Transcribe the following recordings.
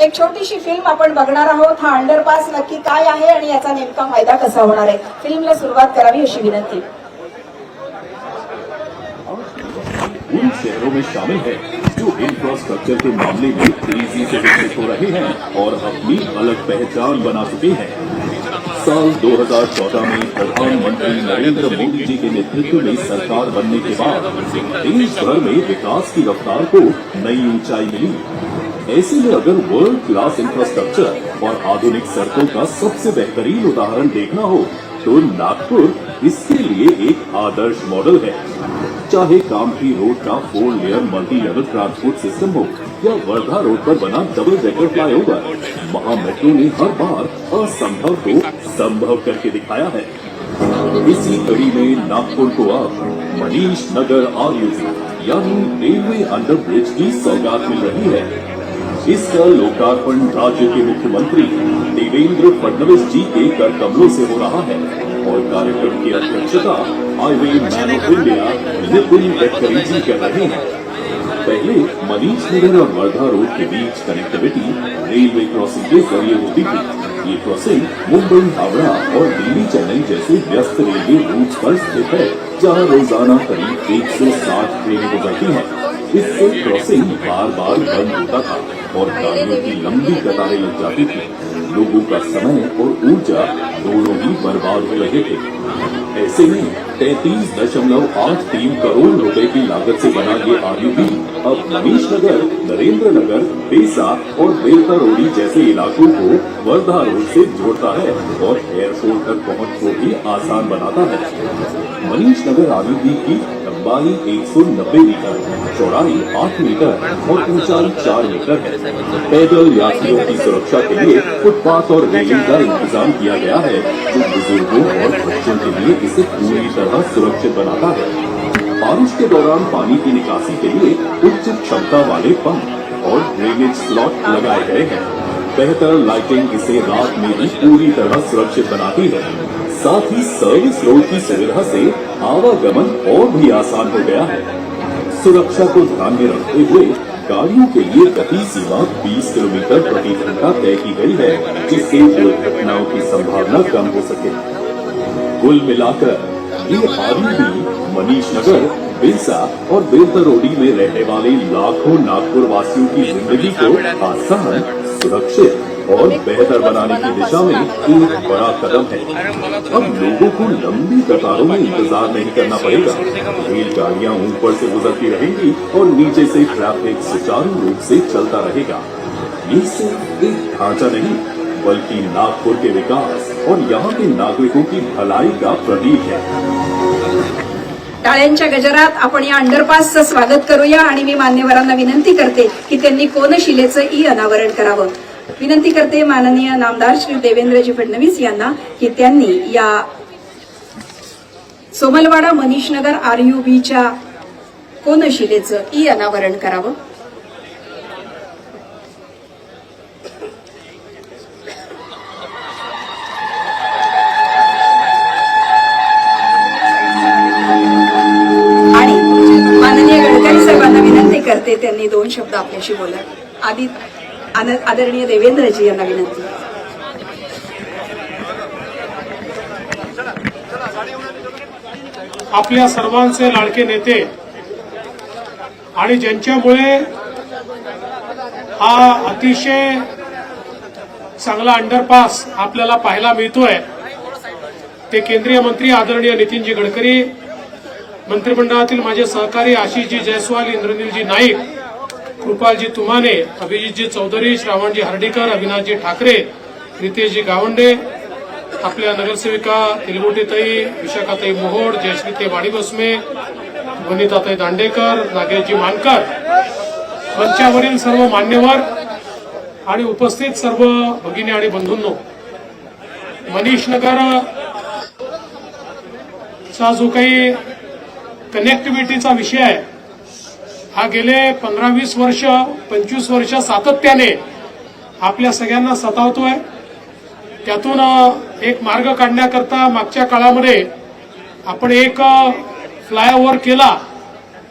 एक छोटीशी फ़िल्म आपण बघणार आहोत. हा अंडरपास नक्की आणि याचा नेमका फ़ायदा कसा होणार आहे? फिल्मला सुरुवात करावी अशी विनंती. उन शहरों में शामिल है जो इंफ्रास्ट्रक्चर के मामले में तेज़ी से विकसित हो रहे हैं और अपनी अलग पहचान बना चुके हैं। साल 2014 में प्रधानमंत्री नरेंद्र मोदी जी के नेतृत्व में सरकार बनने के बाद देश भर में विकास की रफ्तार को नई ऊंचाई मिली। ऐसे में अगर वर्ल्ड क्लास इंफ्रास्ट्रक्चर और आधुनिक सड़कों का सबसे बेहतरीन उदाहरण देखना हो तो नागपुर इसके लिए एक आदर्श मॉडल है। चाहे कामठी रोड का four layer multi level transport system हो, या वर्धा रोड पर बना double decker flyover Maha metro ने हर बार असंभव को संभव करके दिखाया है। इसी कड़ी में नागपुर को अब मनीष नगर आर यानी रेलवे अंडर ब्रिज की सौगात मिल रही है। इसका लोकार्पण राज्य के मुख्यमंत्री देवेंद्र फडणवीस जी के कर कमलों से हो रहा है और कार्यक्रम की अध्यक्षता highway man of India Nitin Gadkari ji कर रहे हैं। पहले मनीष नगर और वर्धा रोड के बीच कनेक्टिविटी रेलवे क्रॉसिंग के ज़रिए होती थी। ये क्रॉसिंग मुंबई, हावड़ा और दिल्ली चेन्नई जैसे व्यस्त रेलवे रूट पर स्थित है, जहाँ रोज़ाना करीब 160 ट्रेनें गुजरती हैं। इससे क्रॉसिंग बार बार बंद होता था। और गाड़ियों की लंबी कतारें लग जाती थी। लोगों का समय और ऊर्जा दोनों ही बर्बाद हो रहे थे। ऐसे में तैतीस दशमलव आठ तीन करोड़ रुपए की लागत से बना ये आरयूबी अब मनीष नगर, नरेंद्र नगर, पेसा और बेलतरोड़ी जैसे इलाकों को वर्धा रोड से जोड़ता है और एयरपोर्ट तक पहुँच को भी आसान बनाता है। मनीष नगर आरयूबी की लंबाई 190 मीटर चौड़ाई आठ मीटर और ऊंचाई चार मीटर है। पैदल यात्रियों की सुरक्षा के लिए फुटपाथ और रेलिंग का इंतज़ाम किया गया है, जो बुज़ुर्गों और बच्चों के लिए इसे पूरी तरह सुरक्षित बनाता है। बारिश के दौरान पानी की निकासी के लिए उच्च क्षमता वाले पंप और ड्रेनेज स्लॉट लगाए गए हैं। बेहतर लाइटिंग इसे रात में भी पूरी तरह सुरक्षित बनाती है। साथ ही सर्विस रोड की सुविधा से आवागमन और भी आसान हो गया है। सुरक्षा को ध्यान में रखते हुए गाड़ियों के लिए गति सीमा 20 किलोमीटर प्रति घंटा तय की गई है, जिससे दुर्घटनाओं की संभावना कम हो सके। कुल मिलाकर, ये आरयूबी मनीष नगर बिरसा और बेलतरोडी में रहने वाले लाखों नागपुर वासियों की ज़िंदगी को आसान, सुरक्षित और बेहतर बनाने की दिशा में एक बड़ा कदम है। अब लोगों को लंबी कतारों में इंतज़ार नहीं करना पड़ेगा। रेलगाड़ियाँ ऊपर से गुजरती रहेंगी और नीचे से ट्रैफ़िक सुचारू रूप से चलता रहेगा। ये सिर्फ़ एक ढांचा नहीं, बल्कि नागपुर के विकास और यहाँ के नागरिकों की भलाई का प्रतीक है। टाळ्यांच्या गजरात आपण या अंडरपासचं स्वागत करूया आणि मी मान्यवरांना विनंती करते की त्यांनी कोनशिलेचं ई अनावरण करावं. विनंती करते माननीय नामदार श्री देवेंद्रजी फडणवीस यांना की त्यांनी या सोमलवाडा मनीषनगर आरयूबीच्या कोनशिलेचं ई अनावरण करावं. ते त्यांनी दोन शब्द आपल्याशी बोला आधी आदरणीय देवेंद्रजी यांना विनंती. आपल्या सर्वांचे लाडके नेते आणि ज्यांच्यामुळे हा अतिशय चांगला अंडरपास आपल्याला पाहायला मिळतोय ते केंद्रीय मंत्री आदरणीय नितीनजी गडकरी मंत्रिमंडळातील माझे सहकारी आशिषजी जयस्वाल इंद्रनीलजी नाईक कृपालजी तुमाने अभिजितजी चौधरी श्रावणजी हर्डीकर अविनाशजी ठाकरे रितेशजी गावंडे आपल्या नगरसेविका तिलगोटीताई विशाखाताई मोहोड जयश्रीताई वाडीबसमे वनिताताई दांडेकर नागेशजी मानकर. मंचावरील सर्व मान्यवर आणि उपस्थित सर्व भगिनी आणि बंधूंनो मनीष नगर चा जो काही कनेक्टिव्हिटीचा विषय आहे. हा गेले पंधरा वीस वर्ष पंचवीस वर्ष सातत्याने आपल्या सगळ्यांना सतावतोय. त्यातून एक मार्ग काढण्याकरता मागच्या काळामध्ये आपण एक फ्लायओव्हर केला.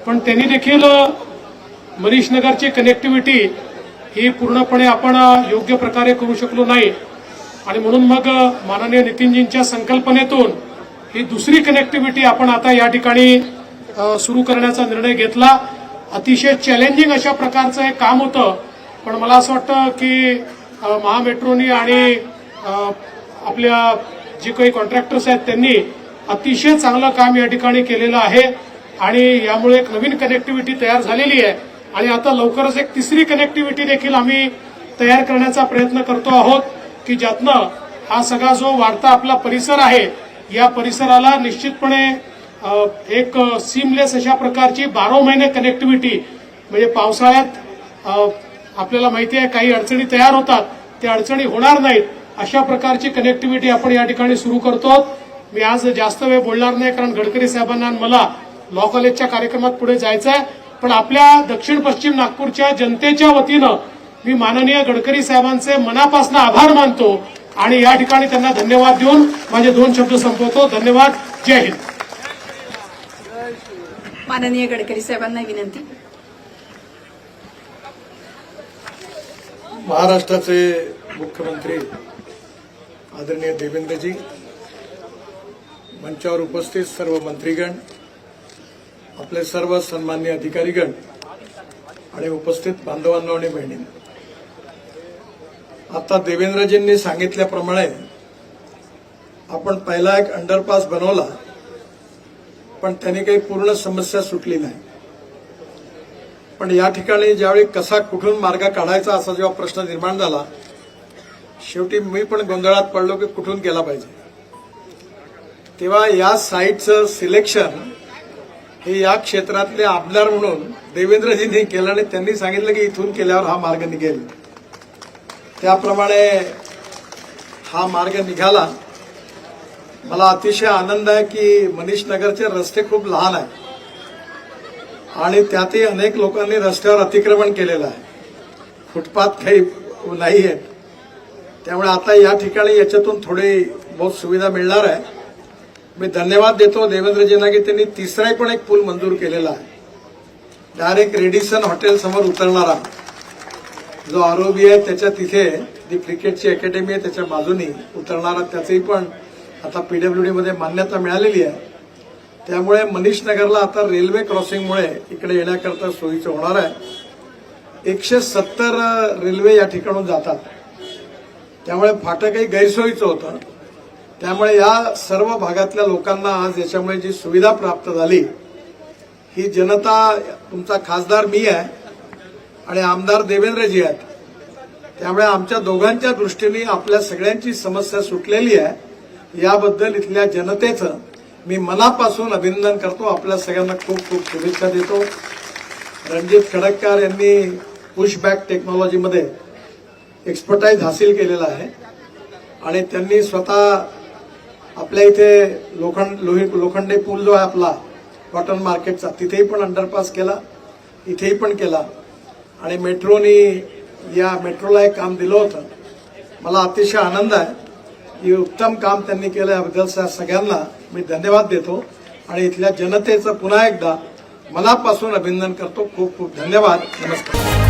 पण त्यांनी देखील मनीष नगरची कनेक्टिव्हिटी ही पूर्णपणे आपण योग्य प्रकारे करू शकलो नाही. आणि म्हणून मग माननीय नितीनजींच्या संकल्पनेतून ही दुसरी कनेक्टिव्हिटी आपण आता या ठिकाणी सुरू करण्याचा निर्णय घेतला. अतिशय चॅलेंजिंग अशा प्रकारचं हे काम होतं. पण मला असं वाटतं की महामेट्रोनी आणि आपल्या जे काही कॉन्ट्रॅक्टर्स आहेत त्यांनी अतिशय चांगलं काम या ठिकाणी केलेलं आहे. आणि यामुळे एक नवीन कनेक्टिव्हिटी तयार झालेली आहे. आणि आता लवकरच एक तिसरी कनेक्टिव्हिटी देखील आम्ही तयार करण्याचा प्रयत्न करतो आहोत की ज्यातनं हा सगळा जो वाढता आपला परिसर आहे या परिसराला निश्चितपणे एक सीमलेस अशा प्रकारची बारा महिने कनेक्टिव्हिटी म्हणजे पावसाळ्यात आपल्याला माहिती आहे काही अडचणी तयार होतात त्या अडचणी होणार नाहीत अशा प्रकारची कनेक्टिव्हिटी आपण या ठिकाणी सुरू करतो. मी आज जास्त वेळ बोलणार नाही कारण गडकरी साहेबांना मला लॉ कॉलेजच्या कार्यक्रमात पुढे जायचं आहे. पण आपल्या दक्षिण पश्चिम नागपूरच्या जनतेच्या वतीनं मी माननीय गडकरी साहेबांचे मनापासून आभार मानतो आणि या ठिकाणी त्यांना धन्यवाद देऊन माझे दोन शब्द संपवतो. धन्यवाद. जय हिंद. माननीय गडकरी साहेबांना विनंती. महाराष्ट्राचे मुख्यमंत्री आदरणीय देवेंद्रजी मंचावर उपस्थित सर्व मंत्रीगण आपले सर्व सन्मान्य अधिकारीगण आणि उपस्थित बांधवांना आणि बहिणींना आता देवेंद्रजींनी सांगितल्याप्रमाणे आपण पहिला एक अंडरपास बनवला. पण त्याने काही पूर्ण समस्या सुटली नाही. पण या ठिकाणी ज्यावेळी कसा कुठून मार्ग काढायचा असा जेव्हा प्रश्न निर्माण झाला शेवटी मी पण गोंधळात पडलो की कुठून केला पाहिजे. तेव्हा या साईटचं सिलेक्शन हे या क्षेत्रातले आमदार म्हणून देवेंद्रजींनी केलं आणि त्यांनी सांगितलं की इथून केल्यावर हा मार्ग निघेल. त्याप्रमाणे हा मार्ग निघाला. मला अतिशय आनंद आहे की मनीष नगरचे रस्ते खूप लहान आहेत. आणि त्यातही अनेक लोकांनी रस्त्यावर अतिक्रमण केलेलं आहे. फुटपाथ काही नाही आहेत. त्यामुळे आता या ठिकाणी याच्यातून थोडी बहुत सुविधा मिळणार आहे. मी धन्यवाद देतो देवेंद्रजींना की त्यांनी तिसराही पण एक पूल मंजूर केलेला आहे. डायरेक्ट रेडिसन हॉटेल समोर उतरणारा जो आरोबी आहे त्याच्या तिथे जी क्रिकेटची अकॅडमी आहे त्याच्या बाजूनी उतरणारा त्याचंही पण आता पी डब्ल्यू डीमध्ये मान्यता मिळालेली आहे. त्यामुळे मनीष नगरला आता रेल्वे क्रॉसिंगमुळे इकडे येण्याकरता सोयीचं होणार आहे. एकशे सत्तर रेल्वे या ठिकाणून जातात. त्यामुळे फाटकही गैरसोयीचं होतं. त्यामुळे या सर्व भागातल्या लोकांना आज याच्यामुळे जी सुविधा प्राप्त झाली ही जनता तुमचा खासदार मी आहे आणि आमदार देवेंद्रजी आहेत. त्यामुळे आमच्या दोघांच्या दृष्टीने आपल्या सगळ्यांची समस्या सुटलेली आहे. याबद्दल इथल्या जनतेचं मी मनापासून अभिनंदन करतो. आपल्या सगळ्यांना खूप खूप शुभेच्छा देतो. रणजित खडक्कार यांनी पुशबॅक टेक्नॉलॉजीमध्ये एक्सपर्टाईज हासिल केलेला आहे. आणि त्यांनी स्वतः आपल्या इथे लोखंड लोही लोखंडे पूल जो आहे आपला कॉटन मार्केटचा तिथेही पण अंडरपास केला इथेही पण केला. आणि मेट्रोनी या मेट्रोला एक काम दिलं होतं. मला अतिशय आनंद आहे. की उत्तम काम त्यांनी केलं याबद्दल सगळ्यांना मी धन्यवाद देतो. आणि इथल्या जनतेचं पुन्हा एकदा मनापासून अभिनंदन करतो. खूप खूप धन्यवाद. नमस्कार.